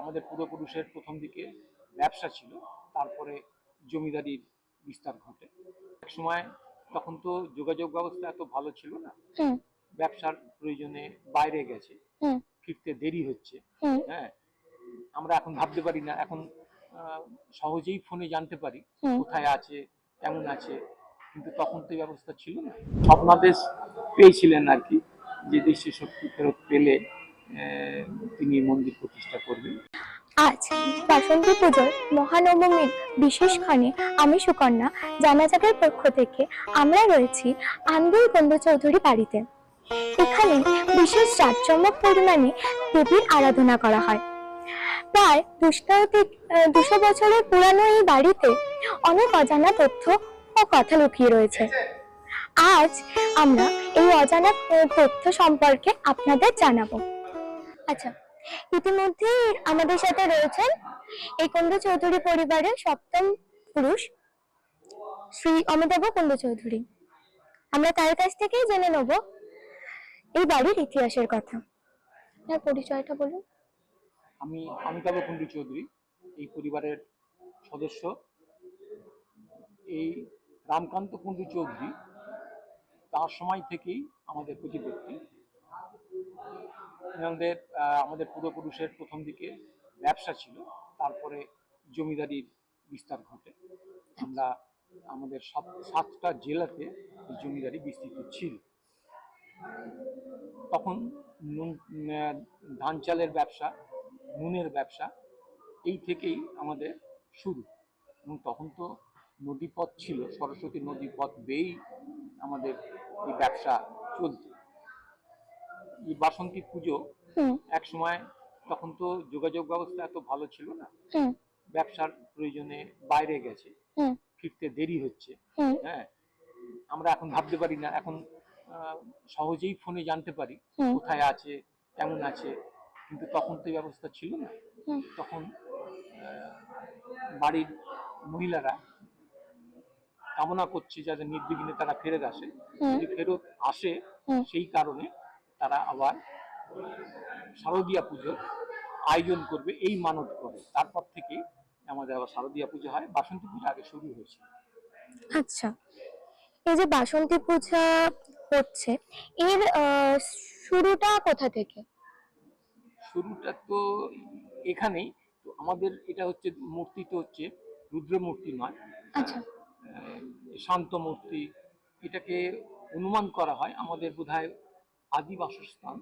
আমাদের পূর্বপুরুষের প্রথম দিকে ব্যবসা ছিল তারপরে জমিদারির বিস্তার ঘটে। এক সময় তখন তো যোগাযোগ ব্যবস্থা এত ভালো ছিল না। ব্যবসার প্রয়োজনে বাইরে গেছে। ফিরতে দেরি হচ্ছে। হ্যাঁ আমরা এখন ভাবতে পারি না। এখন সহজেই ফোনে জানতে পারি কোথায় আছে কেমন আছে। কিন্তু তখন তো এই ব্যবস্থা ছিল না। স্বপ্নাদেশ পেয়েছিলেন আর কি যে দেশে শক্তি ফেরত পেলে। তিনি মন্দির প্রতিষ্ঠা করবেন। আজ বাসন্তী পুজোর মহানবমীর বিশেষক্ষণে আমি সুকন্যা জানাজাগের পক্ষ থেকে আমরা রয়েছি আন্দুল বন্ধু চৌধুরী বাড়িতে। এখানে বিশেষ জাঁকজমক পরিমাণে দেবীর আরাধনা করা হয়। প্রায় দুশো দুশো বছরের পুরানো এই বাড়িতে অনেক অজানা তথ্য ও কথা লুকিয়ে রয়েছে। আজ আমরা এই অজানা তথ্য সম্পর্কে আপনাদের জানাব। আচ্ছা ইতিমধ্যেই আমাদের সাথে রয়েছেন এই কুন্দ চৌধুরী পরিবারের সপ্তম পুরুষ শ্রী অমিতাভ কুন্দ চৌধুরী। আমরা তার কাছ থেকেই জেনে নেব এই বাড়ির ইতিহাসের কথা। আপনার পরিচয়টা বলুন। আমি অমিতাভ কুণ্ডু চৌধুরী, এই পরিবারের সদস্য। এই রামকান্ত কুণ্ডু চৌধুরী তার সময় থেকেই আমাদের প্রতিপত্তি। আমাদের আমাদের পূর্বপুরুষের প্রথম দিকে ব্যবসা ছিল, তারপরে জমিদারির বিস্তার ঘটে। আমরা আমাদের সব সাতটা জেলাতে জমিদারি বিস্তৃত ছিল। তখন নুন ধান চালের ব্যবসা, নুনের ব্যবসা, এই থেকেই আমাদের শুরু। এবং তখন তো নদীপথ ছিল, সরস্বতী নদীপথ বেয়েই আমাদের এই ব্যবসা চলত। বাসন্তী পুজো এক সময় তখন তো যোগাযোগ ব্যবস্থা এত ভালো ছিল না। ব্যবসার প্রয়োজনে বাইরে গেছে। ফিরতে দেরি হচ্ছে। হ্যাঁ আমরা এখন ভাবতে পারি না। এখন সহজেই ফোনে জানতে পারি কোথায় আছে কেমন আছে। কিন্তু তখন তো এই ব্যবস্থা ছিল না। তখন বাড়ির মহিলারা কামনা করছে যাতে নির্বিঘ্নে তারা ফেরত আসে। যদি ফেরত আসে সেই কারণে তারা আবার শারদীয়া পুজোর আয়োজন করবে এই মানত করে। তারপর থেকে আমাদের আবার শারদীয়া পুজো হয়। বাসন্তী পুজো আগে শুরু হয়েছে। আচ্ছা। এই যে বাসন্তী পূজা হচ্ছে এর শুরুটা কোথা থেকে? শুরুটা তো এখানেই। তো আমাদের এটা হচ্ছে মূর্তি তো হচ্ছে রুদ্র মূর্তি নয়। আচ্ছা। শান্ত মূর্তি এটাকে অনুমান করা হয়। আমাদের বোধহয় আদি বাসস্থান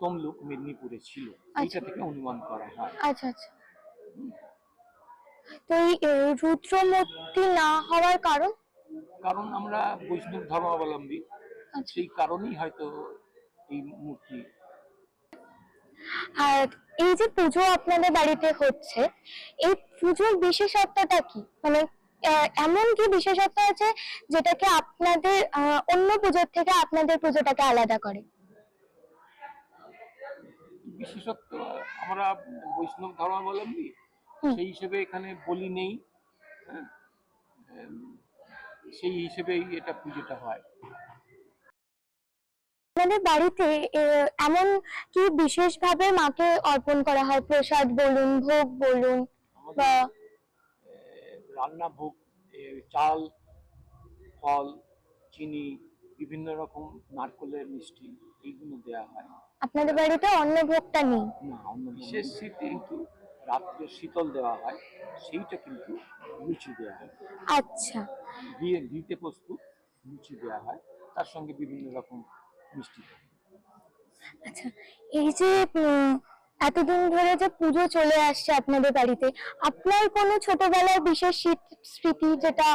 তমলুক মেদিনীপুরে ছিল। আচ্ছা। এইটা থেকে অনুমান করা হয়। আচ্ছা আচ্ছা। তো এই রুদ্রমূর্তি না হওয়ার কারণ? কারণ আমরা বৈষ্ণব ধর্মাবলম্বী। আচ্ছা। সেই কারণেই হয়তো এই মূর্তি। আর এই যে পুজো আপনাদের বাড়িতে হচ্ছে এই পুজোর বিশেষত্বটা কি? মানে এমন কি বিশেষত্ব আছে যেটাকে আপনাদের অন্য পুজোর থেকে আপনাদের পুজোটাকে আলাদা করে? বিশেষত্ব আমরা বৈষ্ণব ধর্মাবলম্বী সেই হিসেবে এখানে বলি নেই হ্যাঁ? সেই হিসেবেই এটা পুজোটা হয়। আপনাদের বাড়িতে এমন কি বিশেষভাবে মাকে অর্পণ করা হয়? প্রসাদ বলুন ভোগ বলুন বা রান্না ভোগ চাল ফল চিনি বিভিন্ন রকম নারকলের মিষ্টি এইগুলো দেওয়া হয়। আপনাদের বাড়িতে অন্য ভোগটা নেই। না অন্য বিশেষ শীতে কিন্তু রাত্রে শীতল দেওয়া হয় সেইটা কিন্তু লুচি দেওয়া হয়। আচ্ছা। দিয়ে ঘিতে প্রস্তুত লুচি দেওয়া হয় তার সঙ্গে বিভিন্ন রকম মিষ্টি। আচ্ছা এই যে এতদিন ধরে যে পুজো চলে আসছে আপনাদের বাড়িতে আপনার কোনো ছোটবেলার বিশেষ স্মৃতি যেটা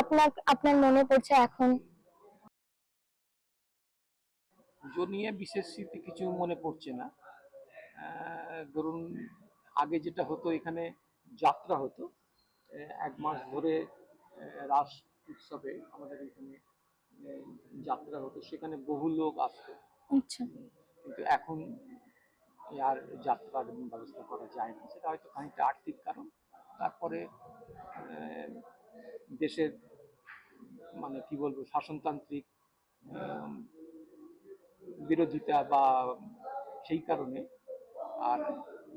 আপনার আপনার মনে পড়ছে এখন? পুজো নিয়ে বিশেষ স্মৃতি কিছু মনে পড়ছে না। ধরুন আগে যেটা হতো এখানে যাত্রা হতো। এক মাস ধরে রাস উৎসবে আমাদের এখানে যাত্রা হতো। সেখানে বহু লোক আসতো। আচ্ছা। কিন্তু এখন আর যাত্রার ব্যবস্থা করা যায় না। সেটা হয়তো খানিকটা আর্থিক কারণ। তারপরে দেশের মানে কি বলব শাসনতান্ত্রিক বিরোধিতা বা সেই কারণে আর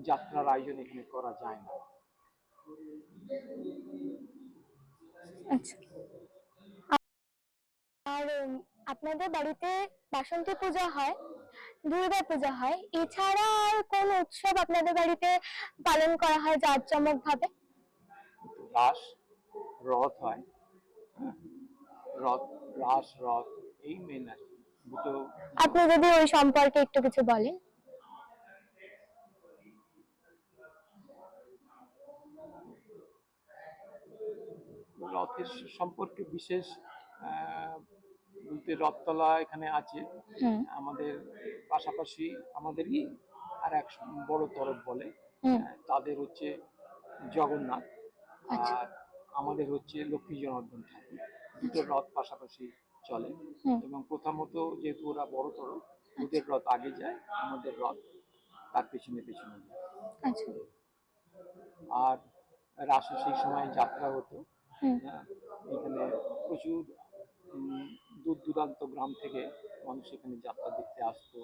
যাত্রার আয়োজন এখানে করা যায় না। আচ্ছা। আর আপনাদের বাড়িতে বাসন্তী পূজা হয় দুর্গা পূজা হয় এছাড়া আর কোন উৎসব আপনাদের বাড়িতে পালন করা হয় জাঁকজমক ভাবে রাস রথ হয় হ্যাঁ, রথ রাস রথ এই মেন আর আপনি যদি ওই সম্পর্কে একটু কিছু বলেন। রথের সম্পর্কে বিশেষ বলতে রথতলা এখানে আছে। আমাদের পাশাপাশি আমাদেরই আর এক বড় তরফ বলে। তাদের হচ্ছে জগন্নাথ। আচ্ছা। আর আমাদের হচ্ছে লক্ষ্মী জনার্দন ঠাকুর। দুটো রথ পাশাপাশি চলে। এবং প্রথমত যেহেতু ওরা বড় তরফ ওদের রথ আগে যায় আমাদের রথ তার পেছনে পেছনে যায়। আচ্ছা। আর রাসে সেই সময় যাত্রা হতো। হ্যাঁ, এখানে প্রচুর দূর দূরান্ত গ্রাম থেকে মানুষ এখানে যাত্রা দেখতে আসতো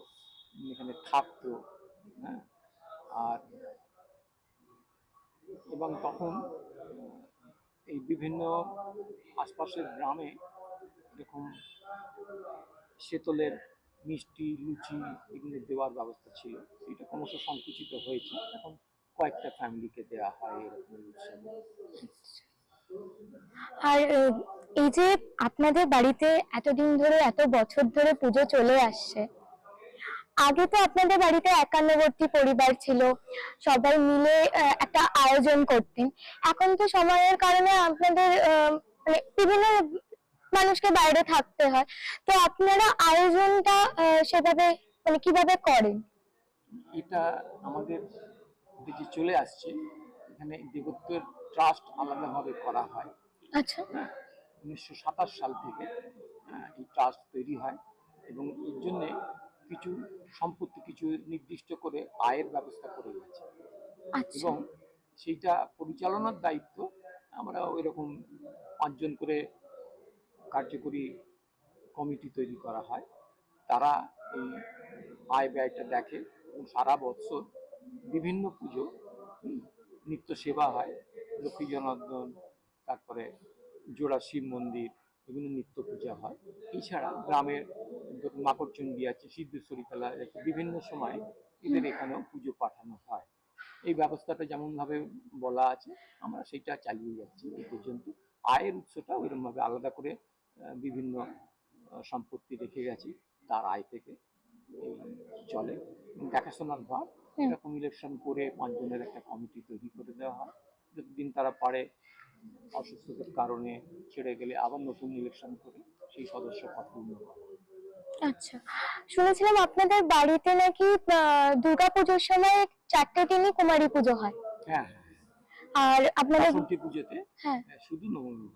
এখানে থাকতো হ্যাঁ। আর এবং তখন এই বিভিন্ন আশপাশের গ্রামে এরকম শীতলের মিষ্টি, লুচি এগুলো দেওয়ার ব্যবস্থা ছিল। সেটা ক্রমশ সংকুচিত হয়েছে। এখন কয়েকটা ফ্যামিলিকে দেওয়া হয় এরকম আর এই যে আপনাদের বাড়িতে এতদিন ধরে, এত বছর ধরে পুজো চলে আসছে, আগে তো আপনাদের বাড়িতে একান্নবর্তী পরিবার ছিল, সবাই মিলে একটা আয়োজন করতেন। এখন তো সময়ের কারণে আপনাদের মানে বিভিন্ন মানুষকে বাইরে থাকতে হয়। তো আপনারা আয়োজনটা সেভাবে মানে কীভাবে করেন? এটা আমাদের দিকে চলে আসছে। এখানে দেবত্বের ট্রাস্ট আলাদাভাবে করা হয়। আচ্ছা। হ্যাঁ উনিশশো সাতাশ সাল থেকে এই ট্রাস্ট তৈরি হয় এবং এর জন্যে কিছু সম্পত্তি কিছু নির্দিষ্ট করে আয়ের ব্যবস্থা করে গেছে। আচ্ছা। এবং সেইটা পরিচালনার দায়িত্ব। আমরা ওই রকম পাঁচজন করে কার্যকরী কমিটি তৈরি করা হয়। তারা এই আয় ব্যয়টা দেখে এবং সারা বছর বিভিন্ন পুজো নিত্য সেবা হয়। লক্ষ্মী জনার্দন, তারপরে জোড়া শিব মন্দির এগুলো নিত্য পূজা হয়। এছাড়া গ্রামের মাকড়চণ্ডী আছে, সিদ্ধেশ্বরী খেলা আছে, বিভিন্ন সময় এদের এখানেও পুজো পাঠানো হয়। এই ব্যবস্থাটা যেমনভাবে বলা আছে, আমরা সেটা চালিয়ে যাচ্ছি। এই পর্যন্ত আয়ের উৎসটা ওইরকমভাবে আলাদা করে বিভিন্ন সম্পত্তি রেখে গেছি তার আয় থেকে। এই চলে। দেখাশোনার ভার এরকম ইলেকশন করে পাঁচজনের একটা কমিটি তৈরি করে দেওয়া হয়। যতদিন তারা পারে অসুস্থতার কারণে ছেড়ে গেলে আবার নতুন ইলেকশন করে সেই সদস্য পদ পূর্ণ করে আচ্ছা। শুনেছিলাম আপনাদের বাড়িতে নাকি আহ, দুর্গাপুজোর সময় চারটে দিনই কুমারী পুজো হয়। হ্যাঁ হ্যাঁ আর আপনাদের পুজোতে হ্যাঁ। আহ, শুধু নবমী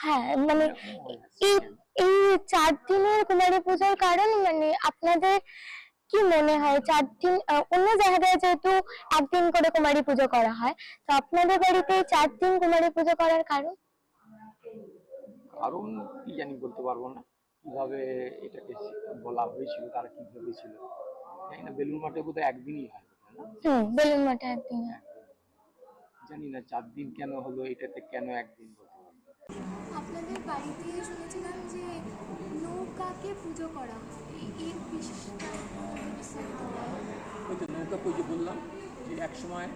হ্যাঁ মানে হয়ে আসছে। এই এই চার দিনের কুমারী পুজোর কারণ মানে আপনাদের কি মনে হয় চার দিন অন্য জায়গায় যেহেতু একদিন করে কুমারী পুজো করা হয় তো আপনাদের বাড়িতে চার দিন কুমারী পুজো করার কারণ কারণ কি জানি বলতে পারব না কীভাবে এটাকে বলা হয়েছিল তারা কি ভেবেছিল জানি না বেলুন মাঠে বোধহয় একদিনই হয় বেলুন মাঠে একদিন। জানি না চার দিন কেন হলো এটাতে কেন একদিন বলতে। আপনাদের বাড়িতে শুনেছিলাম যে নৌকাকে পুজো করা এর ওই তো নৌকা পুজো বললাম যে এক সময়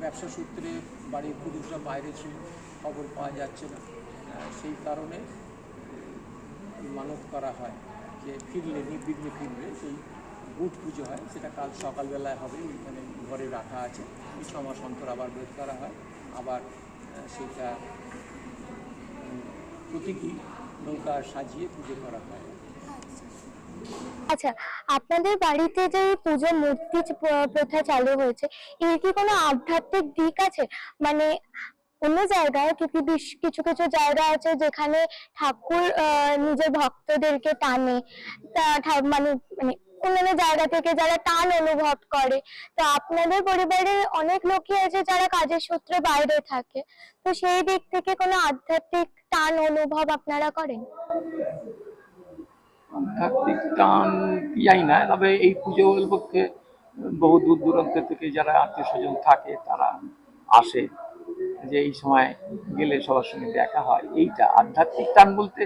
ব্যবসা সূত্রে বাড়ির পুরুষরা বাইরে ছিল খবর পাওয়া যাচ্ছে না। সেই কারণে মানত করা হয় যে ফিরলে নির্বিঘ্নে ফিরলে সেই বুট পুজো হয় সেটা কাল সকালবেলায় হবে ওইখানে ঘরে রাখা আছে। এই ছ মাস অন্তর আবার বের করা হয় আবার উম, প্রতীকী নৌকা সাজিয়ে পুজো করা হয়। আচ্ছা আপনাদের বাড়িতে যে পুজো মূর্তি প্রথা চালু হয়েছে, এর কি কোনো আধ্যাত্মিক দিক আছে? মানে অন্য জায়গায় কিছু কিছু কিছু জায়গা আছে যেখানে ঠাকুর নিজের ভক্তদেরকে টানে? মানে মানে অন্যান্য জায়গা থেকে যারা টান অনুভব করে, তো আপনাদের পরিবারে অনেক লোকই আছে যারা কাজের সূত্রে বাইরে থাকে। তো সেই দিক থেকে কোনো আধ্যাত্মিক টান অনুভব আপনারা করেন? টান কি না, তবে এই পুজো পক্ষে বহু দূর দূরান্ত থেকে যারা আত্মীয় স্বজন থাকে, তারা আসে যে এই সময় গেলে সবার সঙ্গে দেখা হয়। এইটা আধ্যাত্মিক টান বলতে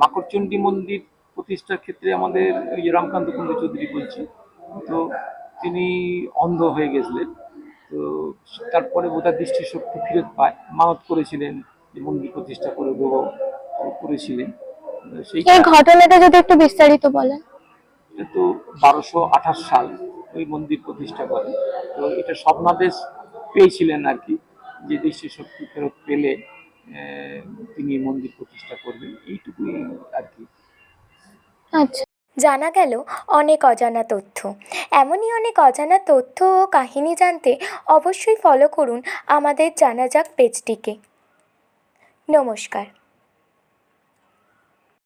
মাকড়চণ্ডী মন্দির প্রতিষ্ঠার ক্ষেত্রে আমাদের ওই রামকান্ত কুন্দ চৌধুরী বলছি তো তিনি অন্ধ হয়ে গেছিলেন। তো তারপরে বোধহয় দৃষ্টিশক্তি ফেরত পায়, মানত করেছিলেন মন্দির প্রতিষ্ঠা করে করেছিলেন। সেই ঘটনাটা যদি একটু বিস্তারিত বলেন। এটা তো বারোশো আঠাশ সাল ওই মন্দির প্রতিষ্ঠা করে। তো এটা স্বপ্নাদেশ পেয়েছিলেন আর কি যে দৃষ্টিশক্তি ফেরত পেলে তিনি মন্দির প্রতিষ্ঠা করবেন এইটুকুই আর কি। আচ্ছা। জানা গেল অনেক অজানা তথ্য। এমনই অনেক অজানা তথ্য ও কাহিনী জানতে অবশ্যই ফলো করুন আমাদের জানা যাক পেজটিকে নমস্কার।